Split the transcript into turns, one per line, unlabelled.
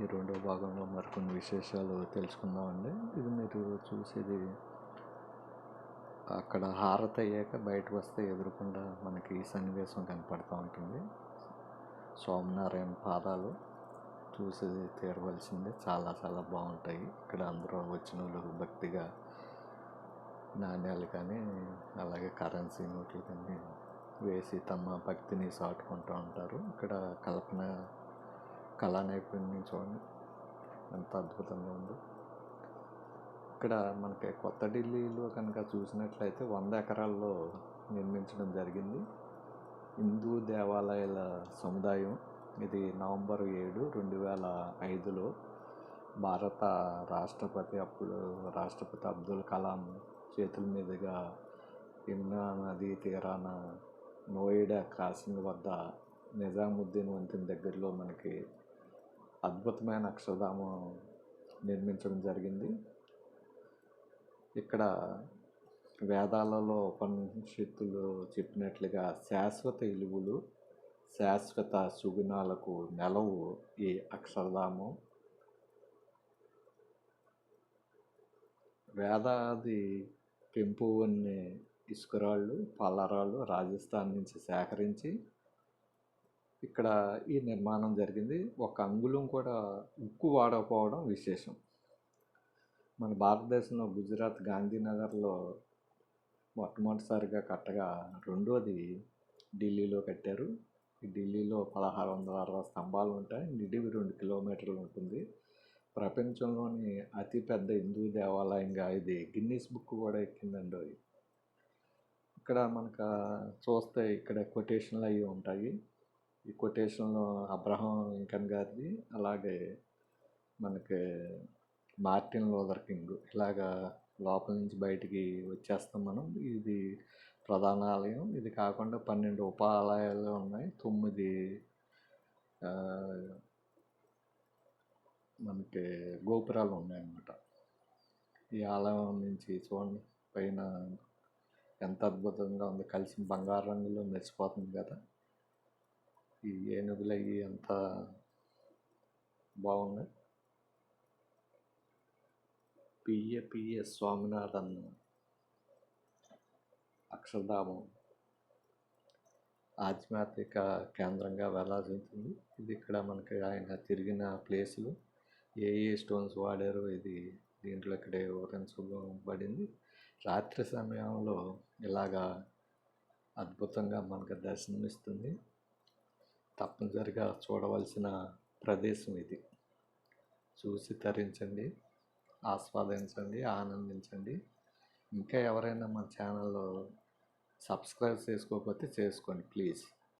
ఈ రెండో భాగంలో మరికొన్ని విశేషాలు తెలుసుకుందామండి. ఇది మీరు చూసేది అక్కడ హారత అయ్యాక బయటకు వస్తే ఎదురుకుండా మనకి ఈ సన్నివేశం కనపడుతూ ఉంటుంది. సోమనారాయణ పాదాలు చూసేది తీరవలసిందే. చాలా చాలా బాగుంటాయి. ఇక్కడ అందరూ వచ్చిన వాళ్ళు భక్తిగా నాణ్యాలు కానీ అలాగే కరెన్సీ నోట్లు కానీ వేసి తమ భక్తిని సాటుకుంటూ ఉంటారు. ఇక్కడ కల్పన కళా నైపుణ్యం చూడండి. ఎంత అద్భుతంగా ఉందో. ఇక్కడ మనకి కొత్త ఢిల్లీలో కనుక చూసినట్లయితే వంద ఎకరాల్లో నిర్మించడం జరిగింది. హిందూ దేవాలయాల సముదాయం. ఇది నవంబర్ ఏడు రెండు వేల ఐదులో భారత రాష్ట్రపతి అప్పుడు రాష్ట్రపతి అబ్దుల్ కలాం చేతుల మీదుగా యమునా నదీ తీరాన నోయిడా క్రాసింగ్ వద్ద నిజాముద్దీన్ వంతెన దగ్గరలో మనకి అద్భుతమైన అక్షరధామం నిర్మించడం జరిగింది. ఇక్కడ వేదాలలో ఉపనిషత్తులు చెప్పినట్లుగా శాశ్వత ఇలువలు శాశ్వత సుగుణాలకు నెలవు ఈ అక్షరధామం. వేదాది పెంపు అనే ఇసుకరాళ్ళు పల్లరాళ్ళు రాజస్థాన్ నుంచి సేకరించి ఇక్కడ ఈ నిర్మాణం జరిగింది. ఒక అంగుళం కూడా ఉక్కు వాడకపోవడం విశేషం. మన భారతదేశంలో గుజరాత్ గాంధీనగర్లో మొట్టమొదటిసారిగా కట్టగా రెండోది ఢిల్లీలో కట్టారు. ఈ ఢిల్లీలో పదహారు వందల అరవై స్తంభాలు ఉంటాయి. నిడివి రెండు కిలోమీటర్లు ఉంటుంది. ప్రపంచంలోని అతిపెద్ద హిందూ దేవాలయంగా ఇది గిన్నీస్ బుక్ కూడా ఎక్కిందండి ఇక్కడ మనకు చూస్తే ఇక్కడ కొటేషన్లు అవి ఉంటాయి. ఈ కొటేషన్లో అబ్రహం లింకన్ గారిది అలాగే మనకి మార్టిన్ లూథర్ కింగ్ ఇలాగా లోపల నుంచి బయటికి వచ్చేస్తాం మనం. ఇది ప్రధాన ఆలయం. ఇది కాకుండా పన్నెండు ఉప ఆలయాలు ఉన్నాయి. తొమ్మిది మనకి గోపురాలు ఉన్నాయన్నమాట. ఈ ఆలయం నుంచి చూడండి. పైన ఎంత అద్భుతంగా ఉంది. కలిసి బంగారు రంగులో మెరిసిపోతుంది కదా. ఈ ఏనుగులు అవి అంత బాగున్నాయి? పియ్య పియ్య స్వామినాథన్ అక్షరధామం. ఆధ్యాత్మిక కేంద్రంగా వెళ్ళాల్సింది ఇది ఇక్కడ మనకి ఆయన తిరిగిన ప్లేసులు. ఏ ఏ స్టోన్స్ వాడారో ఇది దీంట్లో ఇక్కడే వివరించబడింది రాత్రి సమయంలో ఇలాగా అద్భుతంగా మనకు దర్శనమిస్తుంది. తప్పనిసరిగా చూడవలసిన ప్రదేశం ఇది. చూసి తరించండి ఆస్వాదించండి ఆనందించండి. ఇంకా ఎవరైనా మన ఛానల్లో సబ్స్క్రైబ్ చేసుకోకపోతే చేసుకోండి ప్లీజ్.